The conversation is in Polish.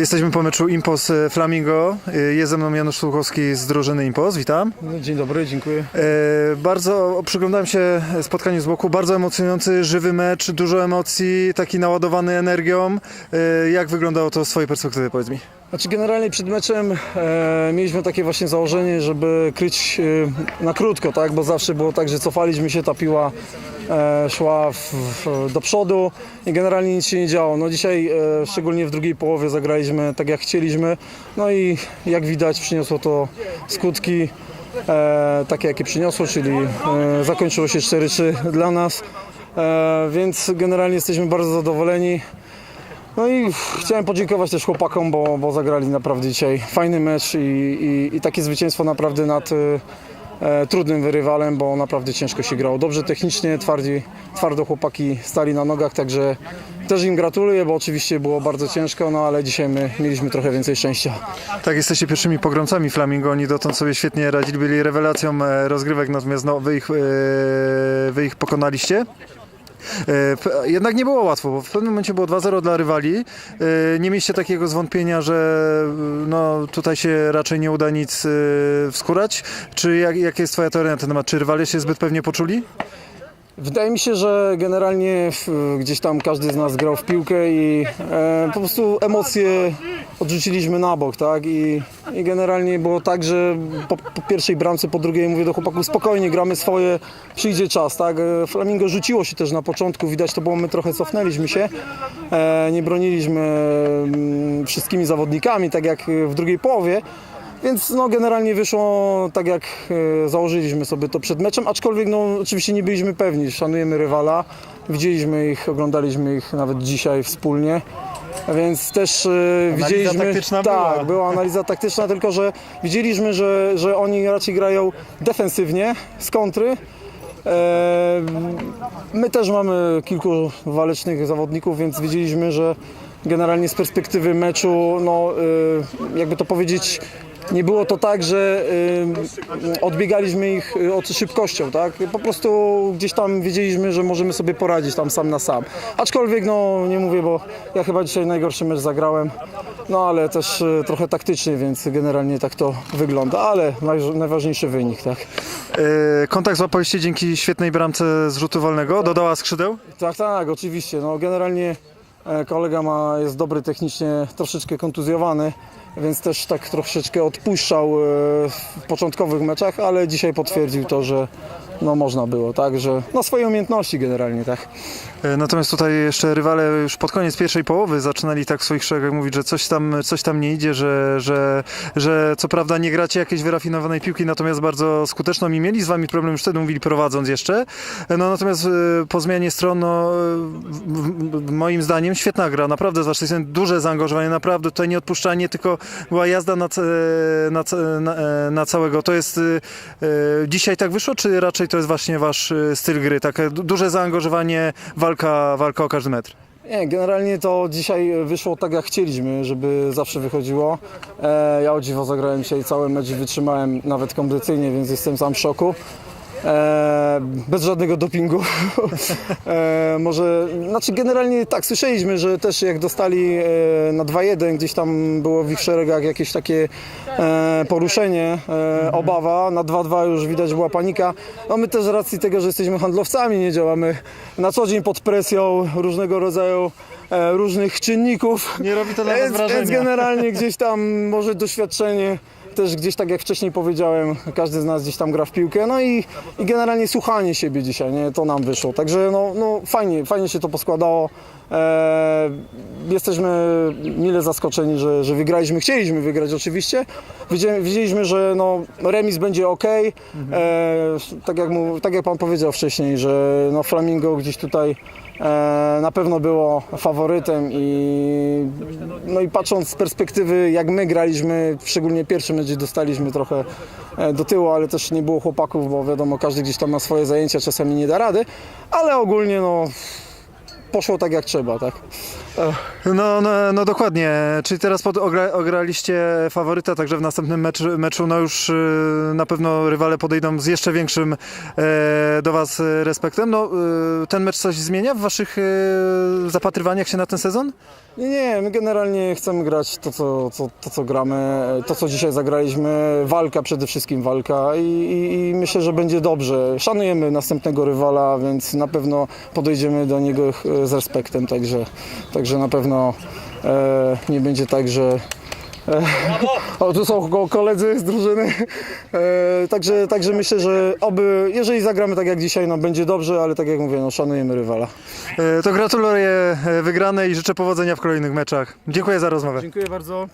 Jesteśmy po meczu Impos e, Flamingo. E, Jest ze mną Janusz Słuchowski z drużyny Impos. Witam. No, Dzień dobry, dziękuję. E, Bardzo przyglądałem się spotkaniu z boku. Bardzo emocjonujący, żywy mecz, dużo emocji, taki naładowany energią. Jak wyglądało to z Twojej perspektywy, powiedz mi? Znaczy generalnie przed meczem e, mieliśmy takie właśnie założenie, żeby kryć e, na krótko, tak? Bo zawsze było tak, że cofaliśmy się, ta piła e, szła w, w, do przodu i generalnie nic się nie działo. No dzisiaj, e, szczególnie w drugiej połowie zagraliśmy tak jak chcieliśmy. No i jak widać przyniosło to skutki e, takie jakie przyniosło, czyli e, zakończyło się 4-3 dla nas. E, więc generalnie jesteśmy bardzo zadowoleni. No i chciałem podziękować też chłopakom, bo, bo zagrali naprawdę dzisiaj fajny mecz i, i, i takie zwycięstwo naprawdę nad y, e, trudnym rywalem, bo naprawdę ciężko się grało. Dobrze technicznie, twardzi, twardo chłopaki stali na nogach, także też im gratuluję, bo oczywiście było bardzo ciężko, no ale dzisiaj my mieliśmy trochę więcej szczęścia. Tak, jesteście pierwszymi pogromcami Flamingo. Oni dotąd sobie świetnie radzili, byli rewelacją e, rozgrywek, natomiast no, wy, ich, e, wy ich pokonaliście. E, Jednak nie było łatwo, bo w pewnym momencie było 2-0 dla rywali. E, Nie mieliście takiego zwątpienia, że e, no, tutaj się raczej nie uda nic wskórać? Czy jak, jaka jest Twoja teoria na ten temat? Czy rywale się zbyt pewnie poczuli? Wydaje mi się, że generalnie w, gdzieś tam każdy z nas grał w piłkę i e, po prostu emocje odrzuciliśmy na bok, tak? I, i generalnie było tak, że po, po pierwszej bramce, po drugiej mówię do chłopaków spokojnie, gramy swoje, przyjdzie czas, tak? E, Flamingo rzuciło się też na początku, widać to było, my trochę cofnęliśmy się, e, nie broniliśmy mm, wszystkimi zawodnikami, tak jak w drugiej połowie. Więc no, generalnie wyszło tak jak e, założyliśmy sobie to przed meczem, aczkolwiek no, oczywiście nie byliśmy pewni, szanujemy rywala, widzieliśmy ich, oglądaliśmy ich nawet dzisiaj wspólnie, więc też e, widzieliśmy... taktyczna tak, była. była analiza taktyczna, tylko że widzieliśmy, że, że oni raczej grają defensywnie z kontry. E, My też mamy kilku walecznych zawodników, więc widzieliśmy, że generalnie z perspektywy meczu, no jakby to powiedzieć, nie było to tak, że e, odbiegaliśmy ich e, od szybkością, tak? Po prostu gdzieś tam wiedzieliśmy, że możemy sobie poradzić tam sam na sam. Aczkolwiek, no nie mówię, bo ja chyba dzisiaj najgorszy mecz zagrałem, no ale też e, trochę taktycznie, więc generalnie tak to wygląda, ale naj- najważniejszy wynik, tak? E, Kontakt złapaliście dzięki świetnej bramce z rzutu wolnego. Dodała skrzydeł? Tak, tak, oczywiście. No, generalnie e, kolega ma, jest dobry technicznie, troszeczkę kontuzjowany, więc też tak troszeczkę odpuszczał e, w początkowych meczach, ale dzisiaj potwierdził to, że no, można było, tak, że no, swoje umiejętności generalnie, tak. E, Natomiast tutaj jeszcze rywale już pod koniec pierwszej połowy zaczynali tak w swoich szeregach mówić, że coś tam, coś tam nie idzie, że, że, że co prawda nie gracie jakiejś wyrafinowanej piłki, natomiast bardzo skuteczną i mieli z wami problem już wtedy mówili prowadząc jeszcze. E, No natomiast e, po zmianie stron, no, moim zdaniem świetna gra, naprawdę z waszej strony duże zaangażowanie, naprawdę tutaj nie odpuszczanie, tylko była jazda na, na, na, na całego. To jest dzisiaj tak wyszło, czy raczej to jest właśnie wasz e, styl gry, takie du- duże zaangażowanie, walka, walka o każdy metr? Nie, generalnie to dzisiaj wyszło tak jak chcieliśmy, żeby zawsze wychodziło. E, ja o dziwo zagrałem dzisiaj cały mecz wytrzymałem nawet kondycyjnie, więc jestem sam w szoku. E, bez żadnego dopingu. e, może, znaczy generalnie tak, słyszeliśmy, że też jak dostali e, na 2-1, gdzieś tam było w ich szeregach jakieś takie e, poruszenie, e, obawa. Na 2-2 już widać była panika. No my też z racji tego, że jesteśmy handlowcami, nie działamy na co dzień pod presją różnego rodzaju e, różnych czynników. Nie robi to was Więc, wrażenia. więc generalnie gdzieś tam może doświadczenie też gdzieś tak jak wcześniej powiedziałem, każdy z nas gdzieś tam gra w piłkę, no i, i generalnie słuchanie siebie dzisiaj, nie, to nam wyszło. Także no, no fajnie, fajnie się to poskładało. E, jesteśmy mile zaskoczeni, że, że wygraliśmy. Chcieliśmy wygrać oczywiście. Widzieli- Widzieliśmy, że no, remis będzie ok. E, tak, jak mu, tak jak pan powiedział wcześniej, że no, Flamingo gdzieś tutaj na pewno było faworytem i, no i patrząc z perspektywy jak my graliśmy, szczególnie pierwszy mecz dostaliśmy trochę e, do tyłu, ale też nie było chłopaków, bo wiadomo każdy gdzieś tam ma swoje zajęcia, czasami nie da rady, ale ogólnie no poszło tak jak trzeba, tak. No, no, no dokładnie, czyli teraz pod, ogra, ograliście faworyta, także w następnym meczu, meczu no już y, na pewno rywale podejdą z jeszcze większym e, do Was e, respektem. No, y, ten mecz coś zmienia w Waszych e, zapatrywaniach się na ten sezon? Nie, nie, my generalnie chcemy grać to co, co, to, co gramy, to, co dzisiaj zagraliśmy. Walka przede wszystkim, walka i, i, i myślę, że będzie dobrze. Szanujemy następnego rywala, więc na pewno podejdziemy do niego e, z respektem, także, także na pewno e, nie będzie tak, że e, o, tu są ko- koledzy z drużyny. E, także, także myślę, że oby, jeżeli zagramy tak jak dzisiaj, no będzie dobrze, ale tak jak mówię, no, szanujemy rywala. E, to gratuluję e, wygranej i życzę powodzenia w kolejnych meczach. Dziękuję za rozmowę. Dziękuję bardzo.